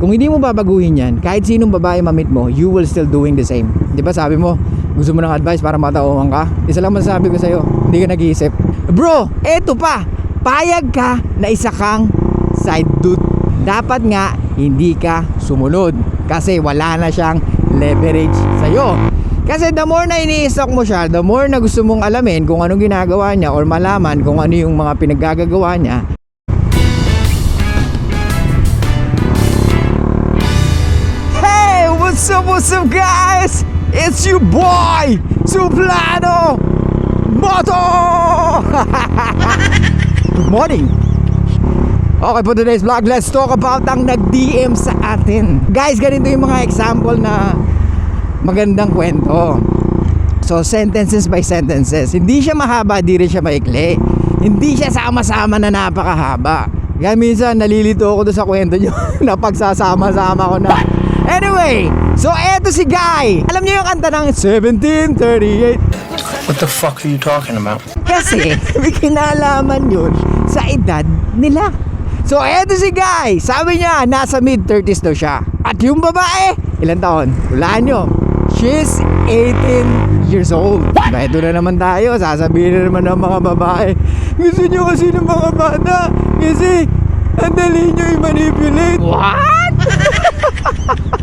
Kung hindi mo babaguhin yan, kahit sinong babae mamit mo, you will still doing the same. Di ba sabi mo, gusto mo ng advice para matauhan ka? Isa lang masasabi ko sa'yo, hindi ka nag-iisip. Bro, eto pa, payag ka na isa kang side dude. Dapat nga, hindi ka sumunod. Kasi wala na siyang leverage sa'yo. Kasi the more na ini-stalk mo siya, the more na gusto mong alamin kung anong ginagawa niya or malaman kung ano yung mga pinaggagawa niya, what's up, what's up guys? It's your boy, Suplano Moto! Good morning! Okay for today's vlog, let's talk about ang nag-DM sa atin. Guys, ganito yung mga example na magandang kwento. So, sentences by sentences. Hindi siya mahaba, di rin siya maikli. Hindi siya sama-sama na napakahaba. Kaya minsan, nalilito ako doon sa kwento nyo na pagsasama-sama ko na. Anyway, so eto si Guy. Alam niyo yung kanta ng 1738? What the fuck are you talking about? Kasi may kinalaman yun sa edad nila. So eto si Guy, sabi niya nasa mid-30s daw siya. At yung babae, ilan taon? Hulaan nyo. She's 18 years old. Diba, ito na naman tayo. Sasabihin na naman ng mga babae. Gusto nyo kasi ng mga bata. Kasi ang dali nyo i-manipulate. What?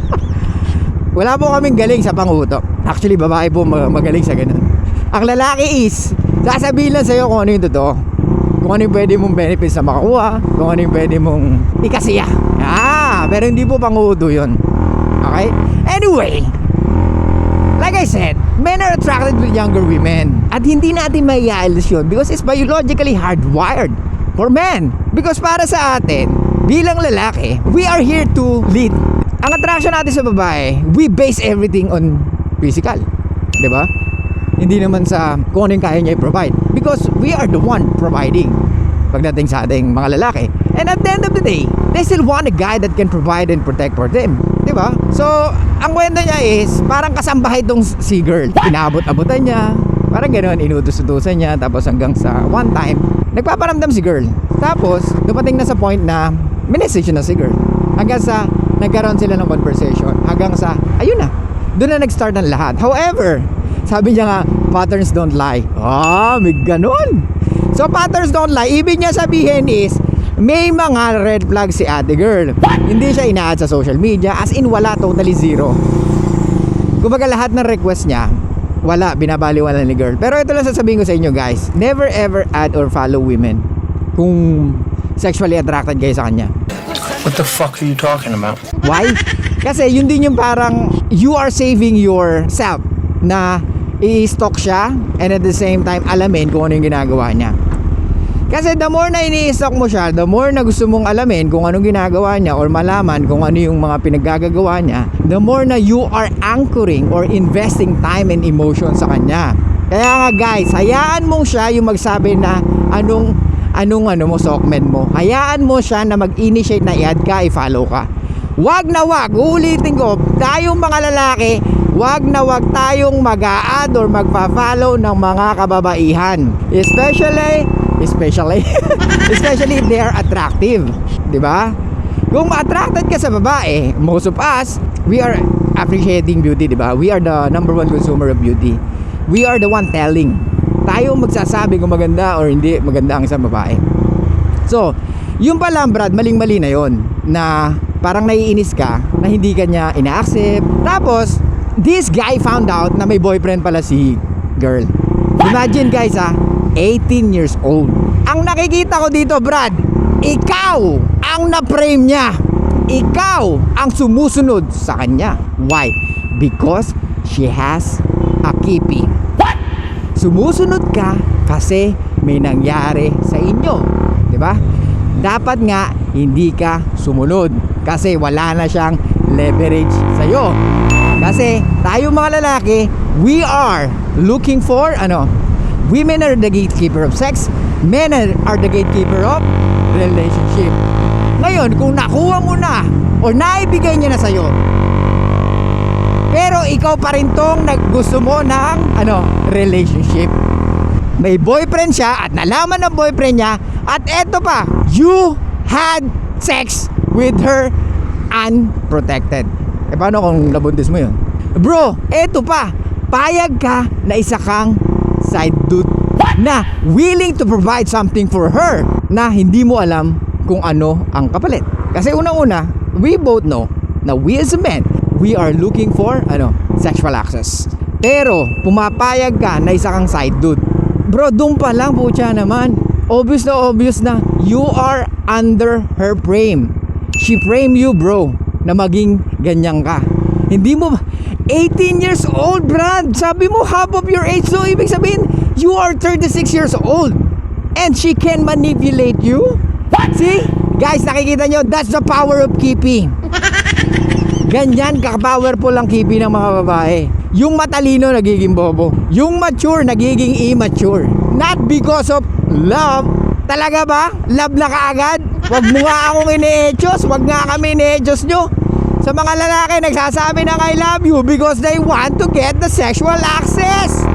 Wala po kaming galing sa pangutok. Actually, babae po mag- magaling sa ganun. Ang lalaki is, sasabihin lang sa'yo kung ano yung totoo. Kung ano yung pwede mong benefits na makakuha, kung ano yung pwede mong ikasiya. Ah, pero hindi po panguto yun. Okay? Anyway, like I said, men are attracted with younger women. At hindi natin maialis yun because it's biologically hardwired for men. Because para sa atin, bilang lalaki, we are here to lead. Ang attraction natin sa babae, we base everything on physical. 'Di ba? Hindi naman sa kung ano yung kaya niya i-provide. Because we are the one providing pagdating sa ating mga lalaki. And at the end of the day, they still want a guy that can provide and protect for them. Di ba? So, ang kwento niya is, parang kasambahay itong si girl. Inabot-abutan niya, parang gano'n, inutos-utusan niya, tapos hanggang sa one time, nagpaparamdam si girl. Tapos, dumating na sa point na, minessage na si girl. Hanggang sa, nagkaroon sila ng conversation. Hanggang sa, ayun na, doon na nag-start ng lahat. However, sabi niya nga, patterns don't lie. Ah, may ganun. So, patterns don't lie. Ibig niya sabihin is, may mga red flag si ate girl. Hindi siya ina-add sa social media. As in, wala. Totally zero. Kumbaga lahat ng request niya, wala. Binabaliwala ni girl. Pero ito lang sasabihin ko sa inyo guys. Never ever add or follow women kung sexually attracted kayo sa kanya. What the fuck are you talking about? Why? Kasi yun din yung parang you are saving yourself na i-stalk siya and at the same time alamin kung ano yung ginagawa niya. Kasi the more na ini-stalk mo siya, the more na gusto mong alamin kung anong ginagawa niya or malaman kung ano yung mga pinaggagawa niya, the more na you are anchoring or investing time and emotion sa kanya. Kaya nga guys, hayaan mong siya yung magsabi na anong anong ano mo sokmen mo. Hayaan mo siya na mag-initiate na i-add ka, i-follow ka. Wag na wag, uulitin ko, tayong mga lalaki, wag na wag tayong mag-a-add or magpa-follow ng mga kababaihan. Especially, especially, especially if they are attractive. ba? Kung attracted ka sa babae, most of us, we are appreciating beauty, 'di ba? We are the number one consumer of beauty. We are the one telling. Tayo magsasabi kung maganda or hindi maganda ang isang babae. So, yung pala Brad, maling-mali na yon na parang naiinis ka na hindi ka niya ina-accept. Tapos, this guy found out na may boyfriend pala si girl. Imagine guys ah, 18 years old. Ang nakikita ko dito Brad, ikaw ang na-frame niya. Ikaw ang sumusunod sa kanya. Why? Because she has a keeping. Sumusunod ka kasi may nangyari sa inyo. 'Di ba? Dapat nga hindi ka sumunod kasi wala na siyang leverage sa iyo. Kasi tayo mga lalaki, we are looking for ano, women are the gatekeeper of sex, men are, the gatekeeper of relationship. Ngayon, kung nakuha mo na o naibigay niya na sa'yo, pero ikaw pa rin tong naggusto mo ng ano, relationship. May boyfriend siya at nalaman ng boyfriend niya at eto pa, you had sex with her unprotected. Eh paano kung nabuntis mo yun? Bro, eto pa. Payag ka na isa kang side dude na willing to provide something for her na hindi mo alam kung ano ang kapalit. Kasi unang-una, we both know na we as a men, we are looking for ano, sexual access. Pero pumapayag ka na isa kang side dude. Bro, doon pa lang putya naman. Obvious na obvious na you are under her frame. She frame you, bro, na maging ganyan ka. Hindi mo 18 years old, Brad. Sabi mo half of your age. So ibig sabihin, you are 36 years old. And she can manipulate you? See? Guys, nakikita nyo, that's the power of keeping. Ganyan ka-powerful ang kipi ng mga babae. Yung matalino nagiging bobo. Yung mature nagiging immature. Not because of love. Talaga ba? Love na kaagad? Wag mo nga akong ine-echos. Wag nga kami ine-echos nyo. Sa mga lalaki nagsasabi ng I love you because they want to get the sexual access.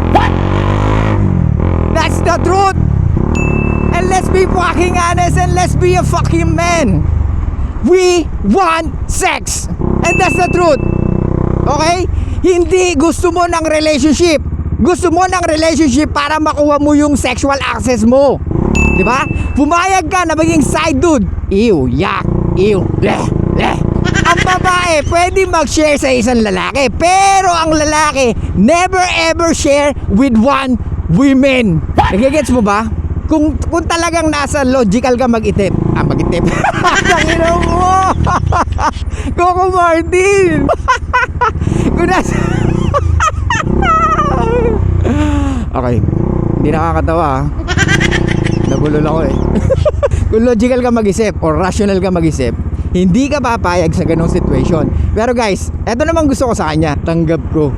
That's the truth. And let's be fucking honest and let's be a fucking man. We want sex. And that's the truth. Okay? Hindi gusto mo ng relationship. Gusto mo ng relationship para makuha mo yung sexual access mo. 'Di ba? Pumayag ka na maging side dude. Ew, yak, ew, leh, leh. Ang babae pwede mag-share sa isang lalaki, pero ang lalaki never ever share with one women. Nagigets mo ba? Kung kung talagang nasa logical ka mag-itip, ah mag-itip. Tangina mo. Coco Martin. kung nasa Okay. Hindi nakakatawa ah. Nabulol ako eh. Kung logical ka mag-isip or rational ka mag-isip, hindi ka papayag sa ganong situation. Pero guys, eto naman gusto ko sa kanya. Tanggap ko.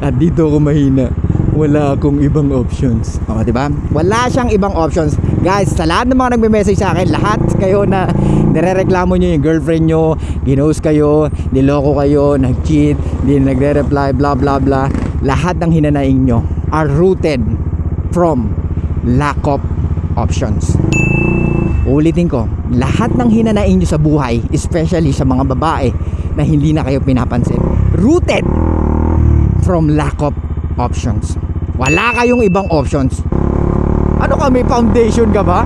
At dito ako mahina. Wala akong ibang options. O, di ba? Wala siyang ibang options. Guys, sa lahat ng mga nagme-message sa akin, lahat kayo na nirereklamo nyo yung girlfriend nyo, ginost kayo, niloko kayo, nag-cheat, hindi nagre-reply, blah blah blah. Lahat ng hinanaing nyo are rooted from lack of options. Ulitin ko, lahat ng hinanaing nyo sa buhay, especially sa mga babae na hindi na kayo pinapansin, rooted from lack of options. Wala kayong ibang options. Ano ka, may foundation ka ba?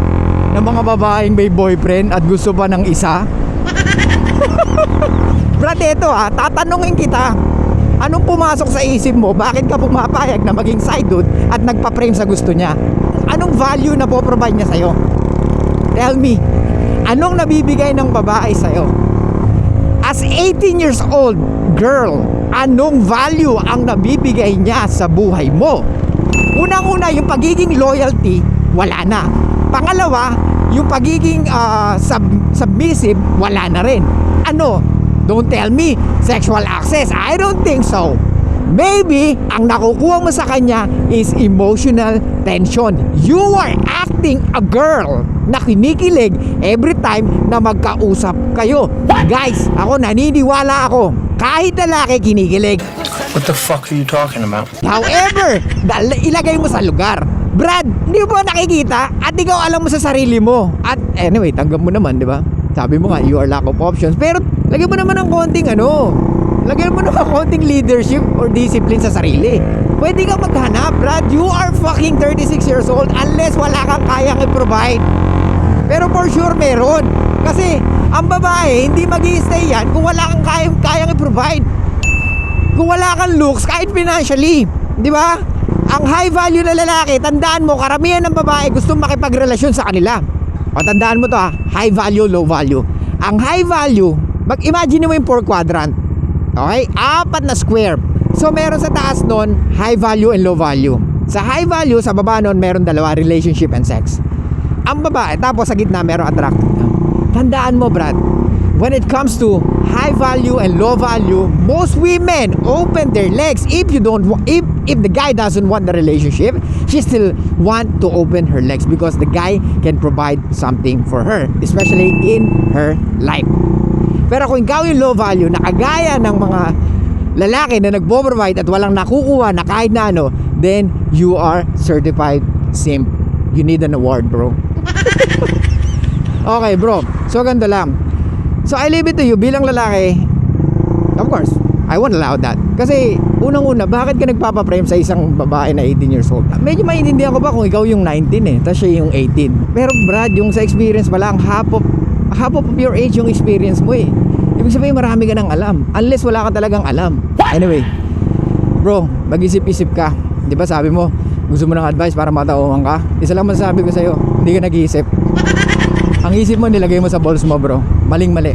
Ng mga babaeng may boyfriend at gusto pa ng isa? Brad, eto ha, tatanungin kita. Anong pumasok sa isip mo? Bakit ka pumapayag na maging side dude at nagpa-frame sa gusto niya? Anong value na po-provide niya sa'yo? Tell me, anong nabibigay ng babae sa'yo? As 18 years old girl, anong value ang nabibigay niya sa buhay mo? Unang-una, yung pagiging loyalty, wala na. Pangalawa, yung pagiging ah, sub- submissive, wala na rin. Ano? Don't tell me, sexual access. I don't think so. Maybe, ang nakukuha mo sa kanya is emotional tension. You are acting a girl na kinikilig every time na magkausap kayo. Guys, ako naniniwala ako. Kahit lalaki kinikilig. What the fuck are you talking about? However, ilagay mo sa lugar. Brad, hindi mo nakikita? At ikaw alam mo sa sarili mo. At anyway, tanggap mo naman, di ba? Sabi mo nga, you are lack of options. Pero, lagyan mo naman ng konting ano, lagyan mo naman konting leadership or discipline sa sarili. Pwede kang maghanap, Brad. You are fucking 36 years old unless wala kang kayang i-provide. Pero for sure meron. Kasi, ang babae, hindi mag stay yan kung wala kang kayang, kayang i-provide kung wala kang looks kahit financially, 'di ba? Ang high value na lalaki, tandaan mo, karamihan ng babae gusto makipagrelasyon sa kanila. O tandaan mo to ha, high value, low value. Ang high value, mag-imagine mo yung four quadrant. Okay? Apat na square. So meron sa taas nun, high value and low value. Sa high value, sa baba nun, meron dalawa, relationship and sex. Ang babae, tapos sa gitna, meron attractive. Tandaan mo, Brad, when it comes to high value and low value, most women open their legs if you don't if if the guy doesn't want the relationship, she still want to open her legs because the guy can provide something for her, especially in her life. Pero kung ikaw yung low value, na kagaya ng mga lalaki na nagpo-provide at walang nakukuha na kahit na ano, then you are certified simp. You need an award, bro. Okay, bro. So, ganito lang. So I leave it to you bilang lalaki. Of course, I won't allow that. Kasi unang-una, bakit ka nagpapaprame sa isang babae na 18 years old? Medyo maintindihan ko ba kung ikaw yung 19 eh, tapos siya yung 18. Pero Brad, yung sa experience pa lang, half of, half of your age yung experience mo eh. Ibig sabihin marami ka nang alam. Unless wala ka talagang alam. Anyway, bro, mag-isip-isip ka. Di ba sabi mo, gusto mo ng advice para matauhan ka? Isa lang masasabi ko sa'yo, hindi ka nag-iisip. Ang isip mo nilagay mo sa balls mo bro. Maling mali.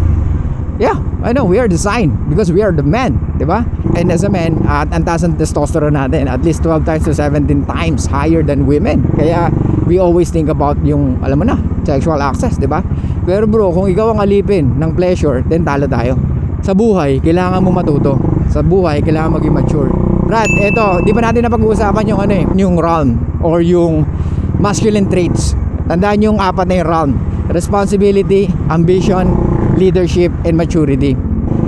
Yeah, I know we are designed because we are the men, 'di ba? And as a man, at ang taas ng testosterone natin at least 12 times to 17 times higher than women. Kaya we always think about yung alam mo na, sexual access, 'di ba? Pero bro, kung ikaw ang alipin ng pleasure, then talo tayo. Sa buhay, kailangan mo matuto. Sa buhay, kailangan maging mature. Brad, eto, di ba natin napag-uusapan yung ano eh, yung realm or yung masculine traits. Tandaan yung apat na yung realm. Responsibility, ambition, leadership, and maturity.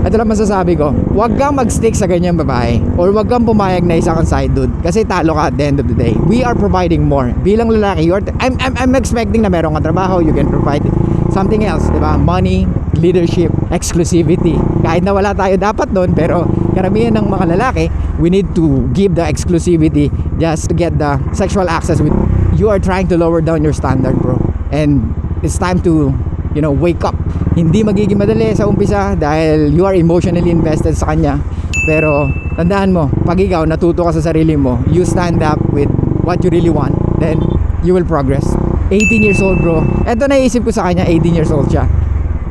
Ito lang masasabi ko, huwag kang mag-stick sa ganyang babae or huwag kang pumayag na isa kang side dude kasi talo ka at the end of the day. We are providing more. Bilang lalaki, you're, I'm, I'm, I'm expecting na meron kang trabaho, you can provide something else, di ba? Money, leadership, exclusivity. Kahit na wala tayo dapat doon, pero karamihan ng mga lalaki, we need to give the exclusivity just to get the sexual access with you are trying to lower down your standard, bro. And it's time to, you know, wake up. Hindi magiging madali sa umpisa dahil you are emotionally invested sa kanya. Pero tandaan mo, pag ikaw natuto ka sa sarili mo, you stand up with what you really want, then you will progress. 18 years old bro. Ito naisip ko sa kanya, 18 years old siya.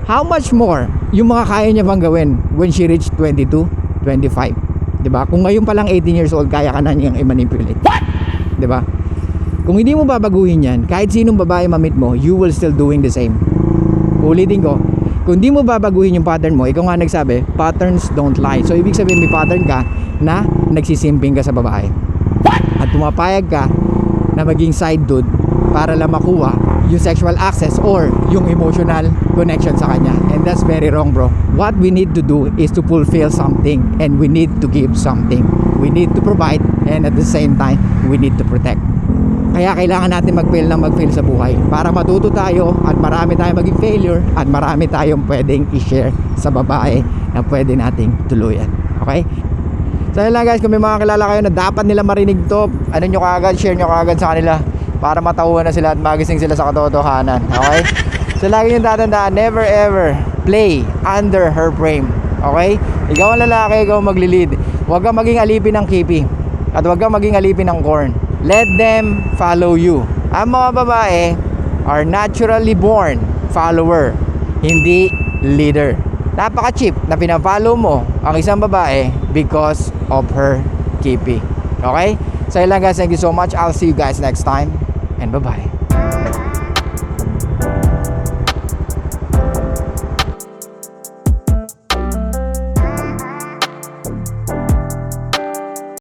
How much more yung mga kaya niya bang gawin when she reached 22, 25? 'Di ba? Kung ngayon pa lang 18 years old, kaya ka na niyang i-manipulate. 'Di ba? Kung hindi mo babaguhin yan, kahit sinong babae mamit mo, you will still doing the same. Ulitin ko, kung hindi mo babaguhin yung pattern mo, ikaw nga nagsabi, patterns don't lie. So, ibig sabihin may pattern ka na nagsisimping ka sa babae. At pumapayag ka na maging side dude para lang makuha yung sexual access or yung emotional connection sa kanya. And that's very wrong, bro. What we need to do is to fulfill something and we need to give something. We need to provide and at the same time, we need to protect. Kaya kailangan natin mag-fail na mag-fail sa buhay para matuto tayo at marami tayong maging failure at marami tayong pwedeng i-share sa babae na pwede nating tuluyan. Okay? So yun lang guys, kung may mga kilala kayo na dapat nila marinig to, ano nyo kaagad, share nyo kaagad sa kanila para matauhan na sila at magising sila sa katotohanan. Okay? So lagi nyo tatandaan, never ever play under her frame. Okay? Ikaw ang lalaki, ikaw ang maglilid. Huwag kang maging alipin ng kipi. At huwag kang maging alipin ng corn. Let them follow you. Ang mga babae are naturally born follower, hindi leader. Napaka-cheap na pinafollow mo ang isang babae because of her kipi. Okay? So yun lang guys, thank you so much. I'll see you guys next time and bye-bye.